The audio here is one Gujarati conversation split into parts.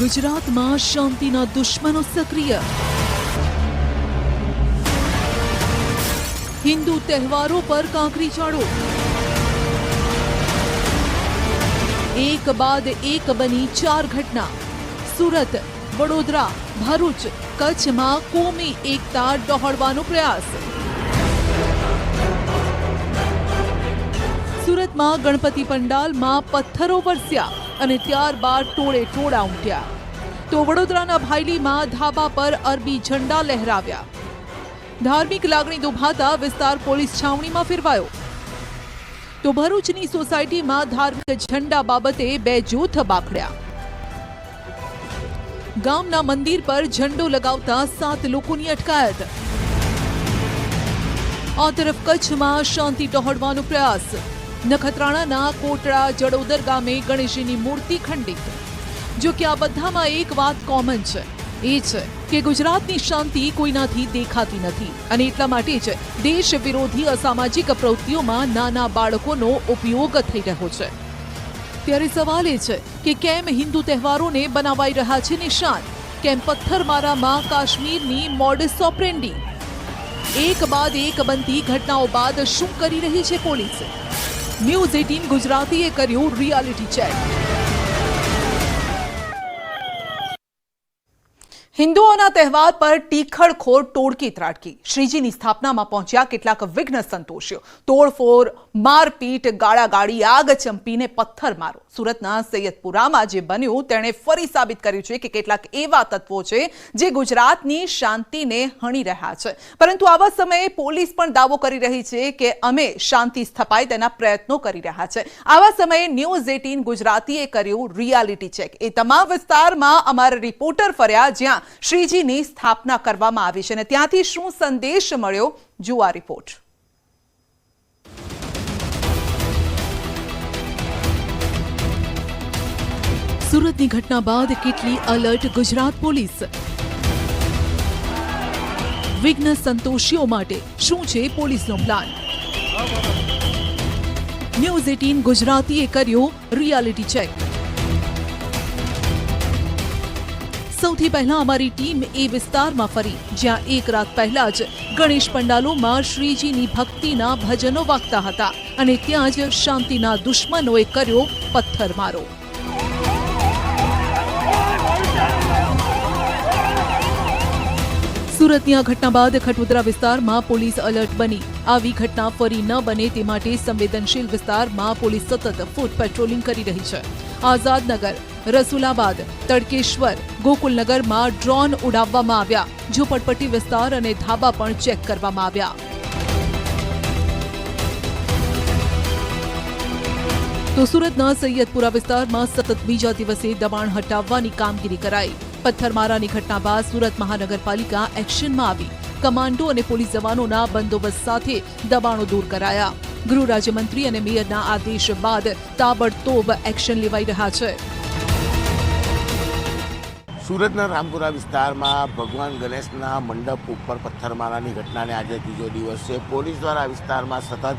ગુજરાતમાં શાંતિના દુશ્મનો સક્રિય. હિન્દુ તહેવારો પર કાંકરી ચાડો. એક બાદ એક બની ચાર ઘટના. સુરત, વડોદરા, ભરૂચ, કચ્છમાં કોમી એકતા ડહોળવાનો પ્રયાસ. સુરતમાં ગણપતિ પંડાલમાં પથ્થરો વરસ્યા અને ત્યારબાદ ટોળે ટોળા ઉમટ્યા. તો વડોદરાના ભાયલીમાં ધાબા પર અરબી ઝંડા લહેરાવ્યા. ધાર્મિક લાગણી દુભાતા વિસ્તાર પોલીસ છાવણીમાં ફેરવાયો. તો ભરૂચની સોસાયટીમાં ધાર્મિક ઝંડા બાબતે બે જૂથ બાખડ્યા ગામના મંદિર પર ઝંડો લગાવતા સાત લોકોની અટકાયત. આ તરફ કચ્છમાં શાંતિ ડહોળવાનો પ્રયાસ. નખત્રાણાના કોટડા જડોદર ગામે ગણેશજીની મૂર્તિ ખંડિત. જો કે આ બધામાં એક વાત કોમન છે. એ છે કે ગુજરાતની શાંતિ કોઈનાથી દેખાતી નથી અને એટલા માટે જ દેશ વિરોધી અસામાજિક પ્રવૃત્તિઓમાં નાના બાળકોનો ઉપયોગ થઈ રહ્યો છે. ત્યારે સવાલ એ છે કે કેમ હિન્દુ તહેવારોને બનાવાઈ રહ્યા છે નિશાન? કેમ પથ્થરમારામાં કાશ્મીરની મોડસ ઓપરેન્ડી એક બાદ એક બનતી ઘટનાઓ બાદ શું કરી રહી છે પોલીસ? ન્યૂઝ એટીન ગુજરાતીએ કર્યું રિયાલિટી ચેક હિન્દુઓના તહેવાર પર ટીખળખોર ટોળકી ત્રાટકી. શ્રીજીની સ્થાપનામાં પહોંચ્યા કેટલાક વિઘ્ન સંતોષ્યો. તોડફોડ, મારપીટ, ગાળાગાળી, આગ ચંપીને પથ્થર મારો. સુરતના સૈયદપુરામાં જે બન્યું, તેણે ફરી સાબિત કર્યું છે કે કેટલાક એવા તત્વો છે જે ગુજરાતની શાંતિને હણી રહ્યા છે. પરંતુ આવા સમયે પોલીસ પણ દાવો કરી રહી છે કે અમે શાંતિ સ્થપાય તેના પ્રયત્નો કરી રહ્યા છે. આવા સમયે ન્યૂઝ એટીન ગુજરાતીએ કર્યું રિયાલિટી ચેક. એ તમામ વિસ્તારમાં અમારા રિપોર્ટર ફર્યા જ્યાં શ્રીજીની સ્થાપના કરવામાં આવી છે અને ત્યાંથી શું સંદેશ મળ્યો? જુઓ રિપોર્ટ. સુરતની ઘટના બાદ કેટલી અલર્ટ ગુજરાત પોલીસ? વિઘ્ન સંતોષીઓ માટે શું છે પોલીસનો પ્લાન? ન્યૂઝ એટીન ગુજરાતીએ કર્યો રિયાલિટી ચેક સૌથી પહેલા અમારી ટીમ એ વિસ્તારમાં ફરી, જ્યાં એક રાત પહેલા જ ગણેશ પંડાલોમાં શ્રીજીની ભક્તિના ભજનો વાગતા હતા અને ત્યાં જ શાંતિના દુશ્મનોએ કર્યો પથ્થરમારો સુરતની આ ઘટના બાદ ખટોદરા વિસ્તારમાં પોલીસ અલર્ટ બની. આવી ઘટના ફરી ન બને તે માટે સંવેદનશીલ વિસ્તારમાં પોલીસ સતત ફૂટ પેટ્રોલિંગ કરી રહી છે. આઝાદનગર રસુલાબાદ, તડકેશ્વર, ગોકુલનગરમાં ડ્રોન ઉડાવવામાં આવ્યા. ઝુંપડપટ્ટી વિસ્તાર અને ધાબા પણ ચેક કરવામાં આવ્યા. તો સુરતના સૈયદપુરા વિસ્તારમાં સતત બીજા દિવસે દબાણ હટાવવાની કામગીરી કરાઈ. પથ્થરમારાની ઘટના બાદ સુરત મહાનગરપાલિકા એક્શનમાં આવી. કમાન્ડો અને પોલીસ જવાનોના બંદોબસ્ત સાથે દબાણો દૂર કરાયા. ગૃહ રાજ્યમંત્રી અને મેયરના આદેશ બાદ તાબડતોબ એક્શન લેવાઈ રહ્યા છે. સુરતના રામપુરા વિસ્તારમાં ભગવાન ગણેશના મંડપ ઉપર પથ્થરમારાની ઘટનાને આજે ત્રીજો દિવસ છે. પોલીસ દ્વારા વિસ્તારમાં સતત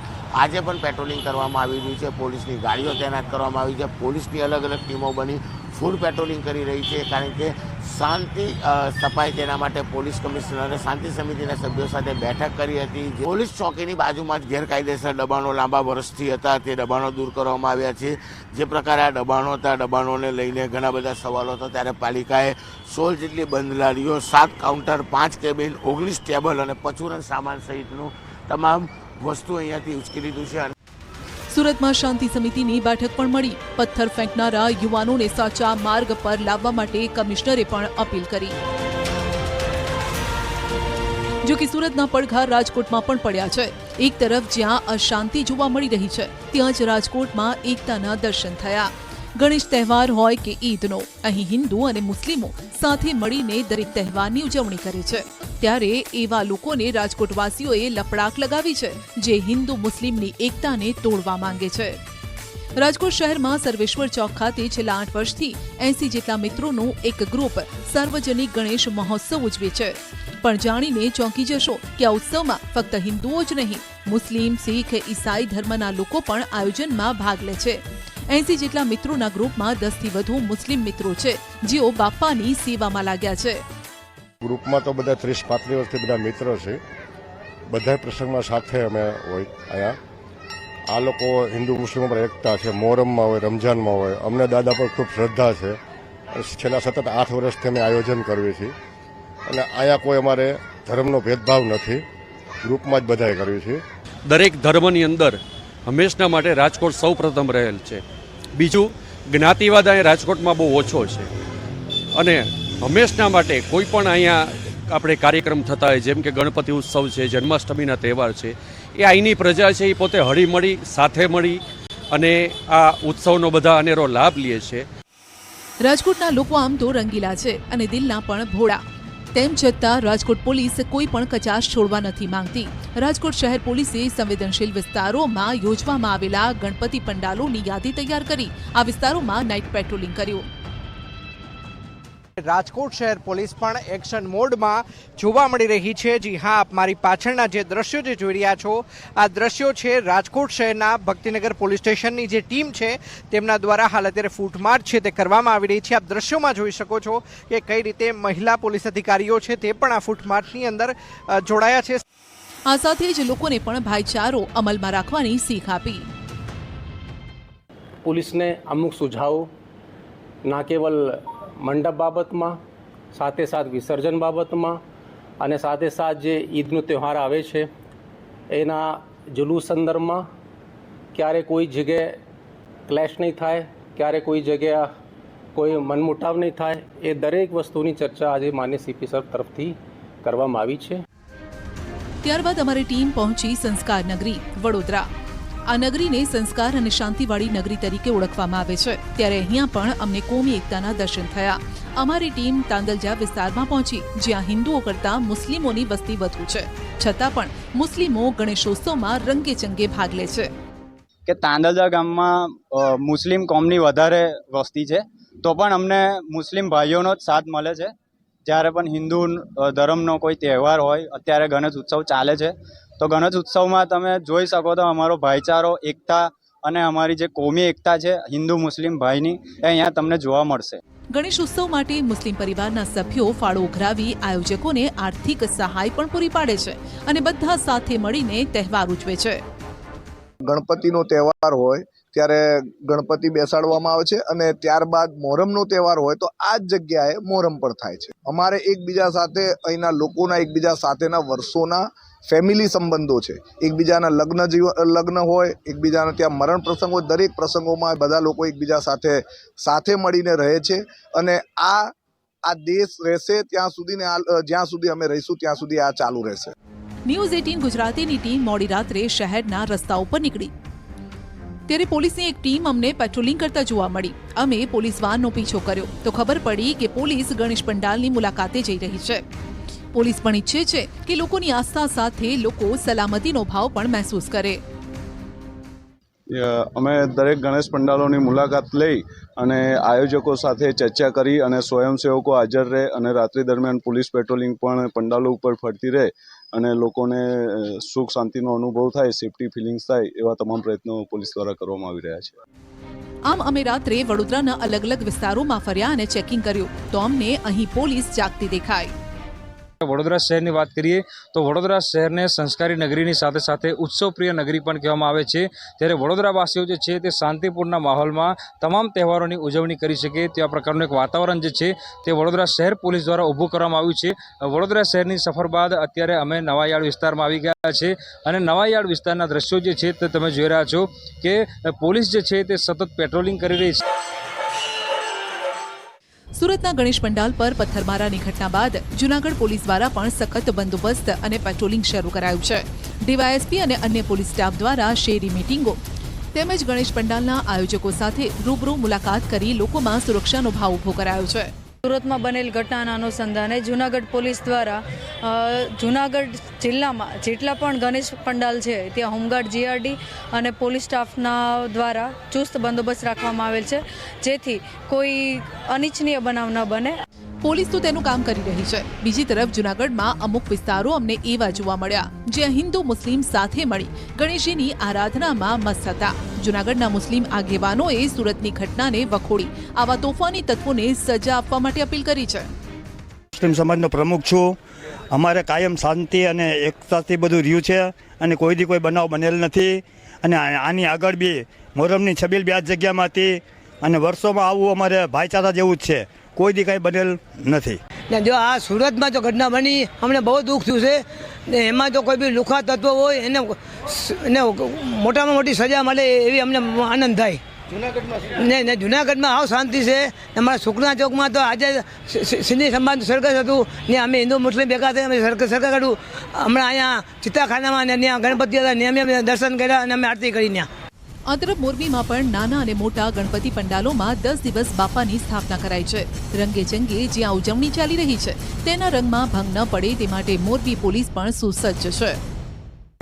આજે પણ પેટ્રોલિંગ કરવામાં આવી રહ્યું છે. પોલીસની ગાડીઓ તૈનાત કરવામાં આવી છે. પોલીસની અલગ અલગ ટીમો બની ફૂડ પેટ્રોલિંગ કરી રહી છે, કારણ કે શાંતિ સ્થપાય તેના માટે પોલીસ કમિશનરે શાંતિ સમિતિના સભ્યો સાથે બેઠક કરી હતી પોલીસ ચોકીની બાજુમાં જ ગેરકાયદેસર દબાણો લાંબા વર્ષથી હતા, તે દબાણો દૂર કરવામાં આવ્યા છે. જે પ્રકારે આ દબાણો હતા, દબાણોને લઈને ઘણા બધા સવાલો હતા. ત્યારે પાલિકાએ સોળ જેટલી બંધ લારીઓ સાત કાઉન્ટર, પાંચ કેબિન, ઓગણીસ ટેબલ અને પચુરન સામાન સહિતનું તમામ વસ્તુ અહીંયાથી ઉચકી લીધું છે. સુરતમાં શાંતિ સમિતિની બેઠક પણ મળી. પથ્થર ફેંકનારા યુવાનોને સાચા માર્ગ પર લાવવા માટે કમિશનરે પણ અપીલ કરી. જો કે સુરતના પડઘા રાજકોટમાં પણ પડ્યા છે. એક તરફ જ્યાં અશાંતિ જોવા મળી રહી છે, ત્યાં જ રાજકોટમાં એકતાના દર્શન થયા. ગણેશ તહેવાર હોય કે ઈદનો, અહીં હિન્દુ અને મુસ્લિમો સાથે મળીને દરેક તહેવારની ઉજવણી કરે છે. ત્યારે એવા લોકોને રાજકોટવાસીઓએ લપડાક લગાવી છે, જે હિન્દુ મુસ્લિમની એકતાને તોડવા માંગે છે. રાજકોટ શહેરમાં સર્વેશ્વર ચોક ખાતે છેલ્લા આઠ વર્ષથી એસી જેટલા મિત્રોનું એક ગ્રુપ સાર્વજનિક ગણેશ મહોત્સવ ઉજવે છે. પણ જાણીને ચોંકી જશો કે આ ઉત્સવમાં ફક્ત હિન્દુઓ જ નહીં, મુસ્લિમ, શીખ, ઈસાઈ ધર્મના લોકો પણ આયોજનમાં ભાગ લે છે. એસી જેટલા મિત્રોના ગ્રુપમાં દસથી વધુ મુસ્લિમ મિત્રો છે જેઓ બાપાની સેવામાં લાગ્યા છે. ગ્રુપમાં તો બધા ત્રીસ પાંત્રીસ વર્ષથી બધા મિત્રો છે. બધા પ્રસંગમાં સાથે અમે હોય અહીંયા. આ લોકો હિન્દુ મુસ્લિમો પર એકતા છે મોહરમમાં હોય રમઝાનમાં હોય. અમને દાદા પર ખૂબ શ્રદ્ધા છે. છેલ્લા સતત આઠ વર્ષથી અમે આયોજન કરીએ છીએ. અને અહીંયા કોઈ અમારે ધર્મનો ભેદભાવ નથી. ગ્રુપમાં જ બધાએ કર્યું છે દરેક ધર્મની અંદર હંમેશના માટે રાજકોટ સૌ પ્રથમ રહેલ છે. બીજું, જ્ઞાતિવાદ અહીંયા રાજકોટમાં બહુ ઓછો છે. અને હંમેશના માટે કોઈ પણ અહીંયા આપણે કાર્યક્રમ થતા હોય, જેમ કે ગણપતિ ઉત્સવ છે, જન્માષ્ટમીના તહેવાર છે, એ અહીંની પ્રજા છે, એ પોતે હળીમળી, સાથે મળી અને આ ઉત્સવનો બધા અનેરો લાભ લે છે. રાજકોટના લોકો આમ તો રંગીલા છે અને દિલના પણ ભોળા. તેમ છતાં રાજકોટ પોલીસ કોઈ પણ કચાશ છોડવા નથી માંગતી. રાજકોટ શહેર પોલીસે સંવેદનશીલ વિસ્તારોમાં યોજવામાં આવેલા ગણપતિ પંડાલોની યાદી તૈયાર કરી. આ વિસ્તારોમાં નાઇટ પેટ્રોલિંગ કર્યું. રાજકોટ શહેર પોલીસ પણ એક્શન મોડમાં જોવા મળી રહી છે. જી હા આપ મારી પાછળના જે દ્રશ્યો જે જોઈ રહ્યા છો આ દ્રશ્યો છે રાજકોટ શહેરના ભક્તિનગર પોલીસ સ્ટેશનની જે ટીમ છે તેમના દ્વારા હાલ અત્યારે ફૂટમાર્ચ છે તે કરવામાં આવી રહી છે. આપ દ્રશ્યોમાં જોઈ શકો છો કે કઈ રીતે મહિલા પોલીસ અધિકારીઓ છે તે પણ આ ફૂટમાર્ચની અંદર જોડાયા છે. આ સાથે જ લોકોને પણ ભાઈચારો અમલમાં રાખવાની શીખ આપી. પોલીસને અમુક સુઝાવ ના કેવલ મંડપ બાબતમાં, સાથે સાથ વિસર્જન બાબતમાં અને સાથે સાથ જે ઈદનો તહેવાર આવે છે, એના જુલુસ સંદર્ભમાં ક્યારે કોઈ જગ્યાએ ક્લેશ નહીં થાય, ક્યારે કોઈ જગ્યા કોઈ મનમુટાવ નહીં થાય, એ દરેક વસ્તુની ચર્ચા આજે માન્ય સીપી સર તરફથી કરવામાં આવી છે. ત્યારબાદ અમારી ટીમ પહોંચી સંસ્કાર નગરી વડોદરા. આ નગરીને સંસ્કાર અને શાંતિવાળી નગરી તરીકે ઓળખવામાં આવે છે. ત્યારે અહીંયા પણ અમને કોમી એકતાના દર્શન થયા. અમારી ટીમ તાંદલજા વિસ્તારમાં પહોંચી, જ્યાં હિન્દુઓ કરતાં મુસ્લિમોની વસ્તી વધુ છે. છતાં પણ મુસ્લિમો ગણેશોત્સવમાં રંગેચંગે ભાગ લે છે. કે તાંદલજા ગામમાં મુસ્લિમ કોમની વધારે વસ્તી છે, તો પણ અમને મુસ્લિમ ભાઈઓનો જ સાથ મળે છે. જ્યારે પણ હિન્દુ ધર્મનો કોઈ તહેવાર હોય, અત્યારે ગણેશ ઉત્સવ ચાલે છે. તો ગણેશ ઉત્સવમાં તમે જોઈ શકો તો અમારો ભાઈચારો એકતા અને અમારી જે કોમી એકતા છે હિન્દુ મુસ્લિમ ભાઈની એ અહીંયા તમને જોવા મળશે. ગણેશ ઉત્સવ માટે મુસ્લિમ પરિવારના સભ્યો ફાળો ઉઘરાવી આયોજકોને આર્થિક સહાય પણ પૂરી પાડે છે અને બધા સાથે મળીને તહેવાર ઉજવે છે. ગણપતિનો તહેવાર હોય ત્યારે ગણપતિ બેસાડવામાં આવે છે અને ત્યારબાદ મોહરમનો તહેવાર હોય તો આ જ જગ્યાએ મોહરમ પણ થાય છે. અમારે એકબીજા સાથે અહીંના લોકોના એકબીજા સાથેના વર્ષોના ફેમિલી સંબંધો છે. એકબીજાના લગ્ન જીવન લગ્ન હોય, એકબીજાના ત્યાં મરણ પ્રસંગ હોય, દરેક પ્રસંગોમાં બધા લોકો એકબીજા સાથે સાથે મળીને રહે છે. અને આ આ દેશ રહેશે ત્યાં સુધીને જ્યાં સુધી અમે રહીશું, ત્યાં સુધી આ ચાલુ રહેશે. ન્યૂઝ એટીન ગુજરાતીની ટીમ મોડી રાત્રે શહેરના રસ્તા ઉપર નીકળી. ત્યારે પોલીસની એક ટીમ અમને પેટ્રોલિંગ કરતા જોવા મળી. અમે પોલીસ વાનનો પીછો કર્યો. તો ખબર પડી કે પોલીસ ગણેશ પંડાલની મુલાકાતે જઈ રહી છે. પોલીસ પણ ઈચ્છે છે કે લોકોની આસ્થા સાથે લોકો સલામતીનો ભાવ પણ મહેસૂસ કરે. અમે દરેક ગણેશ પંડાલોની મુલાકાત લઈ અને આયોજકો સાથે ચર્ચા કરી અને સ્વયંસેવકો હાજર રહે અને રાત્રિ દરમિયાન પોલીસ પેટ્રોલિંગ પણ પંડાલો ઉપર ફરતી રહે અને લોકોને સુખ શાંતિનો અનુભવ થાય સેફટી ફિલિંગ્સ થાય એવા તમામ પ્રયત્નો પોલીસ દ્વારા કરવામાં આવી રહ્યા છે. આમ અમે રાત્રે વડોદરાના અલગ અલગ વિસ્તારોમાં ફર્યા અને ચેકિંગ કર્યું તો અમને અહીં પોલીસ જાગતી દેખાઈ. વડોદરા શહેરની વાત કરીએ તો વડોદરા શહેરને સંસ્કારી નગરીની સાથે સાથે ઉત્સવપ્રિય નગરી પણ કહેવામાં આવે છે. ત્યારે વડોદરાવાસીઓ જે છે તે શાંતિપૂર્ણ માહોલમાં તમામ તહેવારોની ઉજવણી કરી શકે તેવા પ્રકારનું એક વાતાવરણ જે છે તે વડોદરા શહેર પોલીસ દ્વારા ઊભું કરવામાં આવ્યું છે. વડોદરા શહેરની સફર બાદ અત્યારે અમે નવાયાળ વિસ્તારમાં આવી ગયા છે અને નવાયાળ વિસ્તારના દ્રશ્યો જે છે તે તમે જોઈ રહ્યા છો કે પોલીસ જે છે તે સતત પેટ્રોલિંગ કરી રહી છે. સુરતના ગણેશ પંડાલ પર પથ્થરમારાની ઘટના બાદ જૂનાગઢ પોલીસ દ્વારા પણ સખત બંદોબસ્ત અને પેટ્રોલિંગ શરૂ કરાયું છે. ડીવાયએસપી અને અન્ય પોલીસ સ્ટાફ દ્વારા શેરી મિટિંગો. તેમજ ગણેશ પંડાલના આયોજકો સાથે રૂબરૂ મુલાકાત કરી લોકોમાં સુરક્ષાનો ભાવ ઊભો કરાયો છે. સુરતમાં બનેલ ઘટનાના અનુસંધાને જૂનાગઢ પોલીસ દ્વારા જુનાગઢ જિલ્લામાં જેટલા પણ ગણેશ પંડાલ છે, ત્યાં હોમગાર્ડ જીઆરડી અને પોલીસ સ્ટાફના દ્વારા ચુસ્ત બંદોબસ્ત રાખવામાં આવેલ છે, જેથી કોઈ અનિચ્છનીય બનાવ ન બને. પોલીસ તો તેનું કામ કરી રહી છે. બીજી તરફ જુનાગઢમાં અમુક વિસ્તારો અમને એવા જોવા મળ્યા, જ્યાં હિન્દુ મુસ્લિમ સાથે મળી ગણેશજીની આરાધનામાં મસ્ત હતા. જુનાગઢના મુસ્લિમ આગેવાનોએ સુરતની ઘટનાને વખોડી, આવા તોફાની તત્વોને સજા આપવા માટે અપીલ કરી છે. મુસ્લિમ સમાજનો પ્રમુખ છું. અમારે કાયમ શાંતિ અને એકતાથી બધું રહ્યું છે અને કોઈથી કોઈ બનાવ બનેલ નથી. અને આની આગળ બી મોરમની છબીલ બે જગ્યામાં હતી અને વર્ષોમાં આવું અમારે ભાઈચારા જેવું જ છે. કોઈ દી કાંઈ બનેલ નથી. ને જો આ સુરતમાં જો ઘટના બની, અમને બહુ દુઃખ થયું છે. ને એમાં જો કોઈ બી લુખા તત્વ હોય, એને એને મોટામાં મોટી સજા મળે એવી અમને આનંદ થાય. ને ને જુનાગઢમાં આવ શાંતિ છે. અમારા સુખના ચોકમાં તો આજે સિંધી સમાજનું સરઘસ હતું. ને અમે હિન્દુ મુસ્લિમ ભેગા થઈ અમે સરઘસ સરઘસ કાઢ્યું. હમણાં અહીંયા ચિત્તાખાનામાં ને ત્યાં ગણપતિ હતા, ને અમે દર્શન કર્યા અને અમે આરતી કરી ત્યાં. આ મોરબીમાં પણ નાના અને મોટા ગણપતિ પંડાલોમાં દસ દિવસ બાપાની સ્થાપના કરાઈ છે. રંગે ચંગે જ્યાં ઉજવણી ચાલી રહી છે, તેના રંગમાં ભંગ ન પડે તે માટે મોરબી પોલીસ પણ સુસજ્જ છે.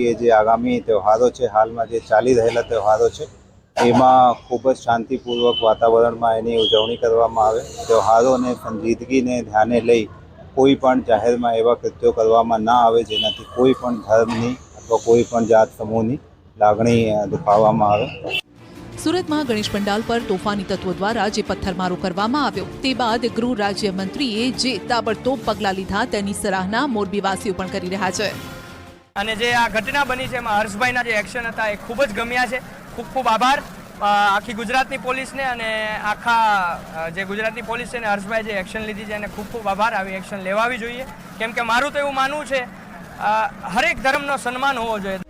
એ જે આગામી તહેવારો છે, હાલમાં જે ચાલી રહેલા તહેવારો છે, એમાં ખૂબ જ શાંતિપૂર્વક વાતાવરણમાં એની ઉજવણી કરવામાં આવે. તહેવારોને સંજીદગીને ધ્યાને લઈ કોઈ પણ જાહેરમાં એવા કૃત્યો કરવામાં ના આવે જેનાથી કોઈ પણ ધર્મની અથવા કોઈ પણ જાત સમૂહની લાગણી દુખાવવામાં આવે. સુરતમાં ગણેશ પંડાલ પર તોફાની તત્વો દ્વારા જે પથ્થરમારો કરવામાં આવ્યો તે બાદ ગૃહ રાજ્યમંત્રીએ જે તાબડતોબ પગલાં લીધા તેની સરાહના મોરબીવાસીઓ પણ કરી રહ્યા છે. અને જે આ ઘટના બની છે એમાં હર્ષભાઈના જે એક્શન હતા એ ખૂબ જ ગમ્યા છે. ખૂબ ખૂબ આભાર. આખી ગુજરાતની પોલીસને અને આખા જે ગુજરાતની પોલીસ છે ને હર્ષભાઈ જે એક્શન લીધી છે એને ખૂબ ખૂબ આભાર. આવી એક્શન લેવાવી જોઈએ. કેમ કે મારું તો એવું માનવું છે હરેક ધર્મનો સન્માન હોવો જોઈએ.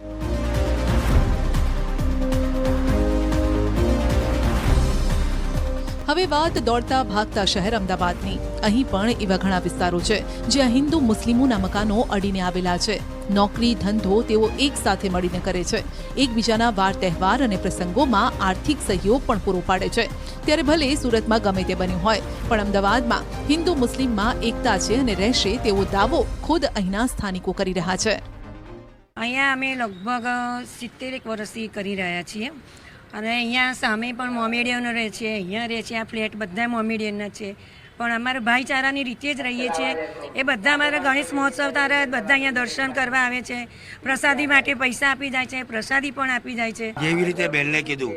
હવે વાત દોડતા ભાગતા શહેર અમદાવાદની. અહીં પણ એવા ઘણા વિસ્તારો છે, જ્યાં હિન્દુ મુસ્લિમોના મકાનો અડીને આવેલા છે. નોકરી, ધંધો તેઓ એક સાથે મળીને કરે છે. એકબીજાના વાર તહેવાર અને પ્રસંગોમાં આર્થિક સહયોગ પણ પૂરો પાડે છે. ત્યારે ભલે સુરતમાં ગમે તે બન્યું હોય, પણ અમદાવાદમાં હિન્દુ મુસ્લિમમાં એકતા છે અને રહેશે તેવો દાવો ખુદ અહીંના સ્થાનિકો કરી રહ્યા છે. અહીંયા અમે લગભગ સિત્તેરેક વર્ષથી કરી રહ્યા છીએ. અને અહીંયા સામે પણ મોમેડિયનો રહે છે, અહીંયા રહે છે, આ ફ્લેટ બધા મોમેડિયનના છે. પણ અમારે ભાઈચારાની રીતે જ રહીએ છીએ એ બધા અમારા ગણેશ મહોત્સવ તારે બધા અહીંયા દર્શન કરવા આવે છે. પ્રસાદી માટે પૈસા આપી જાય છે, પ્રસાદી પણ આપી જાય છે. જેવી રીતે બેનને કીધું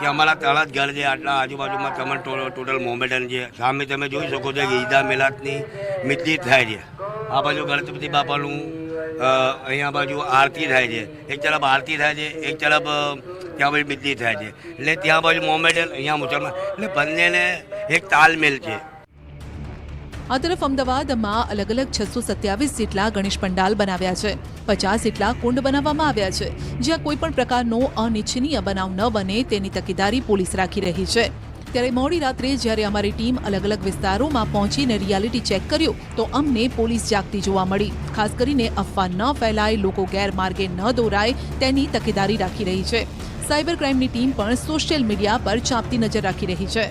કે અમારા તળાજ ઘર છે, આટલા આજુબાજુમાં તમને ટોટલ મોમેડન છે. સામે તમે જોઈ શકો છો કે ઈદા મેલાતની મિતલી થાય છે. આ બાજુ ગણપતિ બાપાનું અહીંયા બાજુ આરતી થાય છે. એક તરફ આરતી થાય છે, એક તરફ ત્યાં બાજુ મિતલી થાય છે. એટલે ત્યાં બાજુ મોમેડન અહીંયા મુસલમાન. એટલે બંનેને એક તાલમેલ છે. આ તરફ અમદાવાદમાં અલગ અલગ છસો સત્યાવીસ જેટલા ગણેશ પંડાલ બનાવ્યા છે. પચાસ જેટલા કુંડ બનાવવામાં આવ્યા છે. જ્યાં કોઈ પણ પ્રકારનો અનિચ્છનીય બનાવ ન બને તેની તકેદારી પોલીસ રાખી રહી છે. ત્યારે મોડી રાત્રે જ્યારે અમારી ટીમ અલગ અલગ વિસ્તારોમાં પહોંચીને રિયાલિટી ચેક કર્યો, તો અમને પોલીસ જાગતી જોવા મળી. ખાસ કરીને અફવા ન ફેલાય, લોકો ગેરમાર્ગે ન દોરાય, તેની તકેદારી રાખી રહી છે. સાયબર ક્રાઇમની ટીમ પણ સોશિયલ મીડિયા પર ચાંપતી નજર રાખી રહી છે.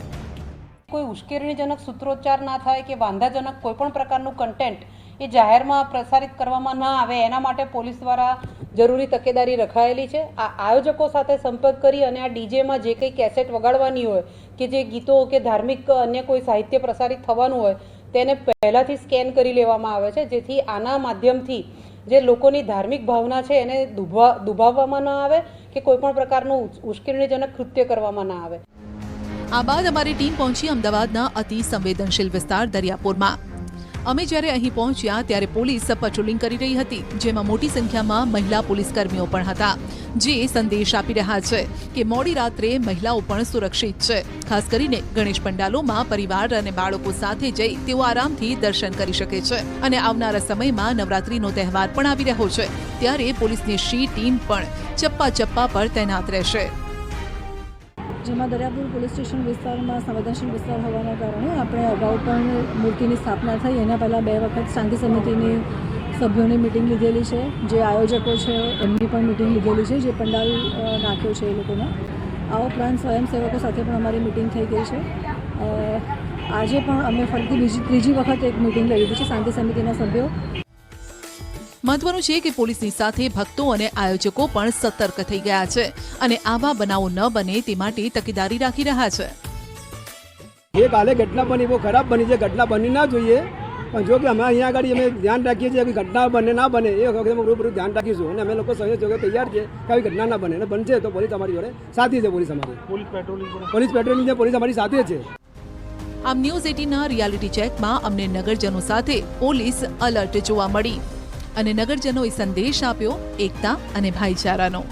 કોઈ ઉશ્કેરણીજનક સૂત્રોચ્ચાર ના થાય કે વાંધાજનક કોઈ પણ પ્રકારનું કન્ટેન્ટ એ જાહેરમાં પ્રસારિત કરવામાં ના આવે, એના માટે પોલીસ દ્વારા જરૂરી તકેદારી રખાયેલી છે. આ આયોજકો સાથે સંપર્ક કરી અને આ ડીજેમાં જે કંઈ કેસેટ વગાડવાની હોય કે જે ગીતો કે ધાર્મિક અન્ય કોઈ સાહિત્ય પ્રસારિત થવાનું હોય, તેને પહેલાંથી સ્કેન કરી લેવામાં આવે છે. જેથી આના માધ્યમથી જે લોકોની ધાર્મિક ભાવના છે એને દુભા દુભાવવામાં ન આવે કે કોઈ પણ પ્રકારનું ઉશ્કેરણીજનક કૃત્ય કરવામાં ના આવે. આ બાદ અમારી ટીમ પહોંચી અમદાવાદના અતિ સંવેદનશીલ વિસ્તાર દરિયાપુરમાં. અમે જ્યારે અહીં પહોંચ્યા ત્યારે પોલીસ પેટ્રોલિંગ કરી રહી હતી, જેમાં મોટી સંખ્યામાં મહિલા પોલીસ કર્મીઓ પણ હતા, જે સંદેશ આપી રહ્યા છે કે મોડી રાત્રે મહિલાઓ પણ સુરક્ષિત છે. ખાસ કરીને ગણેશ પંડાલોમાં પરિવાર અને બાળકો સાથે જઈ તેઓ આરામથી દર્શન કરી શકે છે અને આવનારા સમયમાં નવરાત્રીનો તહેવાર પણ આવી રહ્યો છે. ત્યારે પોલીસની શી ટીમ પણ ચપ્પા ચપ્પા પર તૈનાત રહેશે. જેમાં દરિયાપુર પોલીસ સ્ટેશન વિસ્તારમાં સંવેદનશીલ વિસ્તાર હોવાના કારણે આપણે અગાઉ પણ મૂર્તિની સ્થાપના થઈ. એના પહેલાં બે વખત શાંતિ સમિતિની સભ્યોની મિટિંગ લીધેલી છે. જે આયોજકો છે, એમની પણ મિટિંગ લીધેલી છે, જે પંડાલ નાખ્યો છે એ લોકોનો. આ ઉપરાંત સ્વયંસેવકો સાથે પણ અમારી મિટિંગ થઈ ગઈ છે. આજે પણ અમે ફરીથી બીજી, ત્રીજી વખત એક મિટિંગ લઈ લીધી છે, શાંતિ સમિતિના સભ્યો. મહત્વનું છે કે પોલીસની સાથે ભક્તો અને આયોજકો પણ સતર્ક થઈ ગયા છે અને આવા બનાવો ન બને તે માટે તકેદારી રાખી રહ્યા છે. એ કાલે ઘટના બની બહુ ખરાબ બની છે. ઘટના બની ના જોઈએ. પણ જો કે અમે અહીંયા આગળ અમે ધ્યાન રાખીએ છીએ કે ઘટના બને ના બને એ વખતે અમે રૂબરૂ ધ્યાન રાખીશું. અને અમે લોકો સહયોગ તૈયાર છે કે આવી ઘટના ના બને. અને બનશે તો પોલીસ અમારી જોડે સાથે છે પોલીસ અમારી. પોલીસ પેટ્રોલિંગ પોલીસ પેટ્રોલિંગ છે પોલીસ અમારી સાથે છે. આમ ન્યૂઝ એટીનના રિયાલિટી ચેકમાં અમને નગરજનો સાથે પોલીસ અલર્ટ જોવા મળી. અને નગરજનોએ સંદેશ આપ્યો એકતા અને ભાઈચારાનો.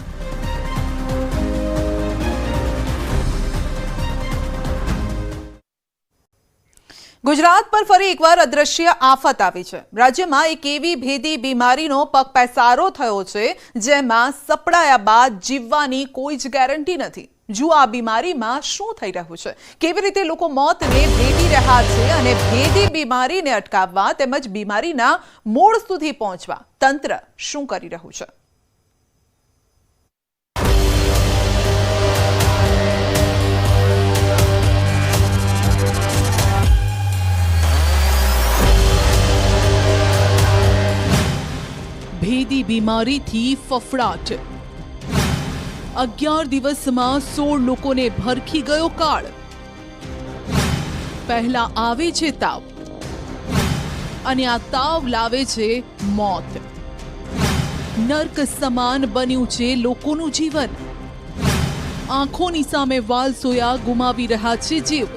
ગુજરાત પર ફરી એકવાર અદ્રશ્ય આફત આવી છે. રાજ્યમાં એક એવી ભેદી બીમારીનો પગ પેસારો થયો છે, જેમાં સપડાયા બાદ જીવવાની કોઈ જ ગેરંટી નથી. જુઓ આ બીમારીમાં શું થઈ રહ્યું છે. કેવી રીતે લોકો મોતને ભેટી રહ્યા છે અને ભેદી બીમારીને અટકાવવા તેમજ બીમારીના મૂળ સુધી પહોંચવા તંત્ર શું કરી રહ્યું છે? ભેદી બીમારીથી ફફડાટ. અગિયાર દિવસમાં સોળ લોકોને ભરખી ગયો કાળ. પહેલા આવે છે તાવ. અને આ તાવ લાવે છે મોત. નર્ક સમાન બન્યું છે લોકોનું જીવન. આંખોની સામે વાલ સોયા ગુમાવી રહ્યા છે જીવ.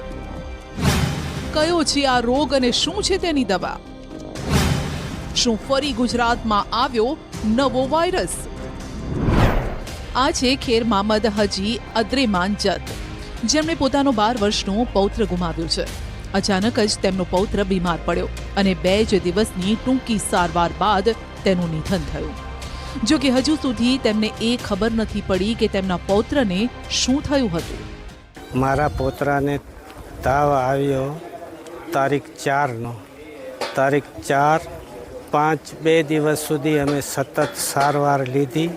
કયો છે આ રોગ અને શું છે તેની દવા? શું ફરી ગુજરાતમાં આવ્યો નવો વાયરસ? આ છે ખેર મામદ હજી અદ્રેમાન જત. જેમણે પોતાનો બાર વર્ષનો પૌત્ર ગુમાવ્યો છે. અચાનક જ તેમનો પૌત્ર બીમાર પડ્યો અને બે જ દિવસની ટૂંકી સારવાર બાદ તેનું નિધન થયું. જો કે હજુ સુધી તેમને એ ખબર નથી પડી કે તેમના પૌત્રને શું થયું હતું. મારા પોતરાને તાવ આવ્યો તારીખ ચારનો. તારીખ ચાર પાંચ બે દિવસ સુધી અમે સતત સારવાર લીધી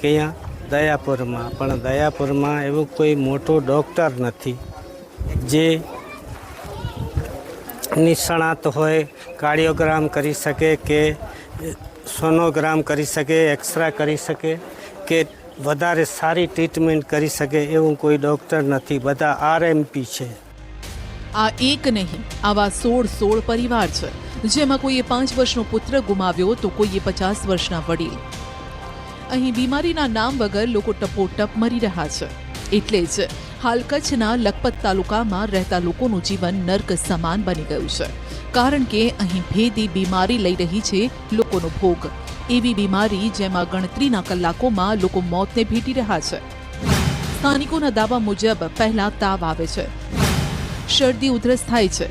કે દયાપુરમાં. પણ દયાપુરમાં એવું કોઈ મોટો ડૉક્ટર નથી જે નિષ્ણાત હોય, કાર્ડિયોગ્રામ કરી શકે કે સોનોગ્રામ કરી શકે, એક્સરા કરી શકે કે વધારે સારી ટ્રીટમેન્ટ કરી શકે એવું કોઈ ડૉક્ટર નથી. બધા આરએમપી છે. આ એક નહીં, આવા સોળ સોળ પરિવાર છે. જેમાં કોઈએ પાંચ વર્ષનો પુત્ર ગુમાવ્યો તો કોઈએ પચાસ વર્ષના વડીલ. અહીં બીમારીના નામ વગર લોકો ટપોટપ મરી રહ્યા છે. એટલે જ હાલ કચ્છના લખપત તાલુકામાં રહેતા લોકોનું જીવન નર્ક સમાન બની ગયું છે. કારણ કે અહીં ભેદી બીમારી લઈ રહી છે લોકોનો ભોગ. એવી બીમારી જેમાં ગણતરીના કલાકોમાં લોકો મોતને ભેટી રહ્યા છે. સ્થાનિકોના દાવા મુજબ પહેલા તાવ આવે છે. શરદી ઉધરસ થાય છે.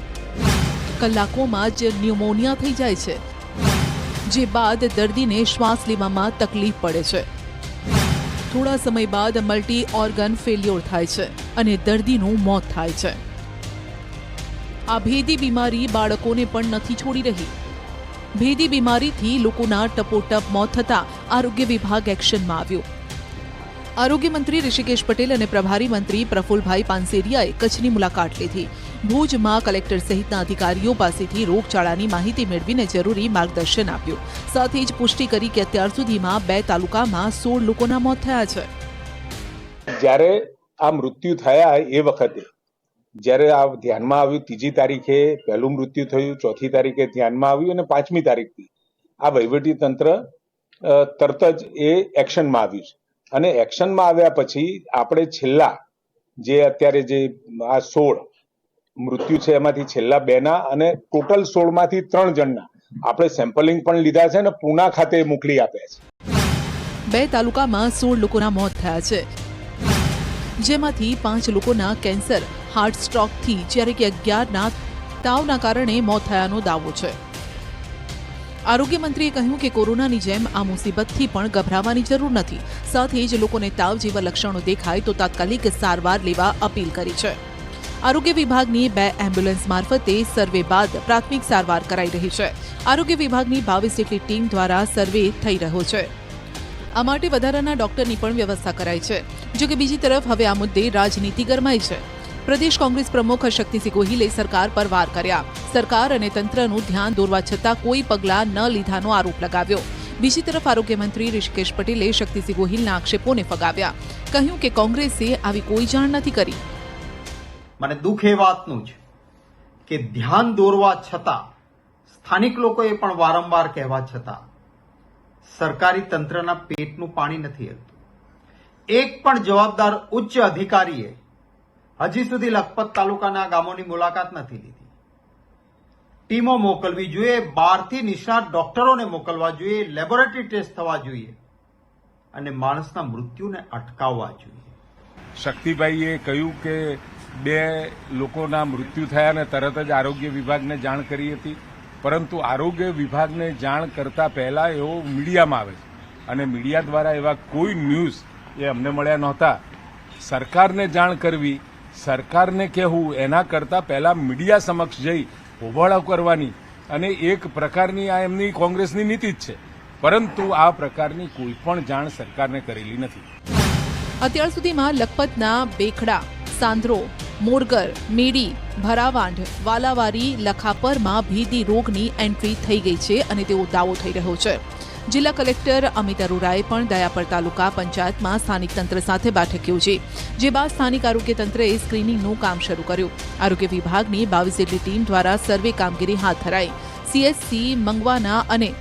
કલાકોમાં જ ન્યુમોનિયા થઈ જાય છે. જે બાદ દર્દીને શ્વાસ લેવામાં તકલીફ પડે છે. થોડા સમય બાદ મલ્ટી ઓર્ગન ફેલ્યોર થાય છે અને દર્દીનું મોત થાય છે. આ ભેદી બીમારી બાળકોને પણ નથી છોડી રહી. ભેદી બીમારીથી લોકોના ટપોટપ મોત થતા આરોગ્ય વિભાગ એક્શનમાં આવ્યો. આરોગ્ય મંત્રી ઋષિકેશ પટેલ અને પ્રભારી મંત્રી પ્રફુલભાઈ પાનસેરિયાએ કચ્છની મુલાકાત લીધી. ભુજમાં કલેક્ટર સહિતના અધિકારીઓ પાસેથી રોગચાળાની માહિતી મેળવીને જરૂરી માર્ગદર્શન આપ્યું. સાથે જ પુષ્ટિ કરી કે અત્યાર સુધીમાં બે તાલુકામાં સોળ લોકોના મોત થયા છે. જ્યારે આ મૃત્યુ થયા એ વખતે, જ્યારે આ ધ્યાનમાં આવ્યું ત્રીજી તારીખે પહેલું મૃત્યુ થયું, ચોથી તારીખે ધ્યાનમાં આવ્યું અને પાંચમી તારીખથી આ વહીવટી તંત્ર તરત જ એ એક્શનમાં આવ્યું છે. અને એક્શનમાં આવ્યા પછી આપણે છેલ્લા જે અત્યારે જે આ સોળ મૃત્યુ છે એમાંથી છેલ્લા બેના અને ટોટલ સોળમાંથી ત્રણ જણના. આપણે સેમ્પલિંગ પણ લીધા છે અને પૂના ખાતે મોકલી આપ્યા છે. બે તાલુકામાં સોળ લોકોના મોત થયા છે. જેમાંથી પાંચ લોકોના કેન્સર હાર્ટ સ્ટ્રોકથી જ્યારે કે અગિયારના તાવના કારણે મોત થયાનો દાવો છે. આરોગ્ય મંત્રીએ કહ્યું કે કોરોનાની જેમ આ મુસીબતથી પણ ગભરાવાની જરૂર નથી. સાથે જ લોકોને તાવ જેવા લક્ષણો દેખાય તો તાત્કાલિક સારવાર લેવા અપીલ કરી છે. આરોગ્ય વિભાગની બે એમ્બ્યુલન્સ મારફતે સર્વે બાદ પ્રાથમિક સારવાર કરાઈ રહી છે. આરોગ્ય વિભાગની બાવીસ જેટલી ટીમ દ્વારા સર્વે થઈ રહ્યો છે. આ માટે વધારાના ડોક્ટરની પણ વ્યવસ્થા કરાઈ છે. જો કે બીજી તરફ હવે આ મુદ્દે રાજનીતિ ગરમાઈ છે. પ્રદેશ કોંગ્રેસ પ્રમુખ શક્તિસિંહ ગોહિલે સરકાર પર વાર કર્યા. સરકાર અને તંત્રનું ધ્યાન દોરવા છતાં કોઈ પગલાં ન લીધાનો આરોપ લગાવ્યો. બીજી તરફ આરોગ્ય મંત્રી ઋષિકેશ પટેલે શક્તિસિંહ ગોહિલના આક્ષેપોને ફગાવ્યા. કહ્યું કે કોંગ્રેસે આવી કોઈ જાણ નથી કરી. મને દુઃખ એ વાતનું છે કે ધ્યાન દોરવા છતાં, સ્થાનિક લોકોએ પણ વારંવાર કહેવા છતાં, સરકારી તંત્રના પેટનું પાણી નથી હલતું. એક પણ જવાબદાર ઉચ્ચ અધિકારીએ હજી સુધી લખપત તાલુકાના ગામોની મુલાકાત નથી લીધી. ટીમો મોકલવી જોઈએ, બહારથી નિષ્ણાત ડોક્ટરોને મોકલવા જોઈએ, લેબોરેટરી ટેસ્ટ થવા જોઈએ અને માણસના મૃત્યુને અટકાવવા જોઈએ. શક્તિભાઈએ કહ્યું કે બે લોકોના મૃત્યુ થયા અને તરત જ આરોગ્ય વિભાગને જાણ કરી હતી. પરંતુ આરોગ્ય વિભાગને જાણ કરતા પહેલા એવો મીડિયામાં આવે છે. અને મીડિયા દ્વારા એવા કોઈ ન્યૂઝ એ અમને મળ્યા નહોતા. સરકારને જાણ કરવી, સરકારને કહેવું, એના કરતાં પહેલા મીડિયા સમક્ષ જઈ હોબાળો કરવાની અને એક પ્રકારની આ એમની કોંગ્રેસની નીતિ જ છે. પરંતુ આ પ્રકારની કોઈ પણ જાણ સરકારને કરેલી નથી. અત્યાર સુધીમાં લખપતના બેખડા, સાંદ્રો મોરગર, મેડી, ભરાવાંઢ, વાલાવારી, લખાપરમાં ભીદી રોગની એન્ટ્રી થઈ ગઈ છે અને તેવો દાવો થઈ રહ્યો છે. જિલ્લા કલેક્ટર અમિત અરોરાએ પણ દયાપર તાલુકા પંચાયતમાં સ્થાનિક તંત્ર સાથે બેઠક યોજી, જે બાદ સ્થાનિક આરોગ્ય તંત્રએ સ્ક્રીનિંગનું કામ શરૂ કર્યું. આરોગ્ય વિભાગની બાવીસ જેટલી ટીમ દ્વારા સર્વે કામગીરી હાથ ધરાઈ. સીએસસી, મંગવાના અને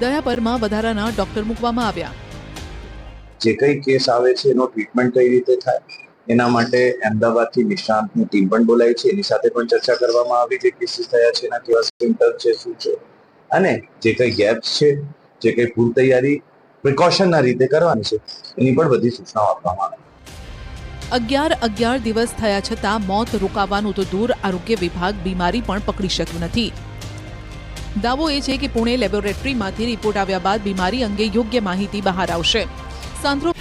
દયાપરમાં વધારાના ડોક્ટર મૂકવામાં આવ્યા. જે કઈ કેસ આવે છે, એનો ટ્રીટમેન્ટ કઈ રીતે થાય? એના માટે અમદાવાદથી નિષ્ણાંતની ટીમ પણ બોલાવી છે. એની સાથે પણ ચર્ચા કરવામાં આવી જે કેસીસ થયા છે, એના કેવા સિમ્ટમ છે, શું છે. અને જે કઈ ગેપ્સ છે, જે કઈ પૂર તૈયારી પ્રિકોશનના રીતે કરવાની છે, એની પણ બધી સૂચનાઓ આપવામાં આવી. અગિયાર અગિયાર દિવસ થયા છતાં મોત રોકાવાનું તો દૂર આરોગ્ય વિભાગ બીમારી પણ પકડી શક્યું નથી. દાવો એ છે કે પુણે લેબોરેટરીમાંથી રિપોર્ટ આવ્યા બાદ બીમારી અંગે યોગ્ય માહિતી બહાર આવશે. સાંદ્રો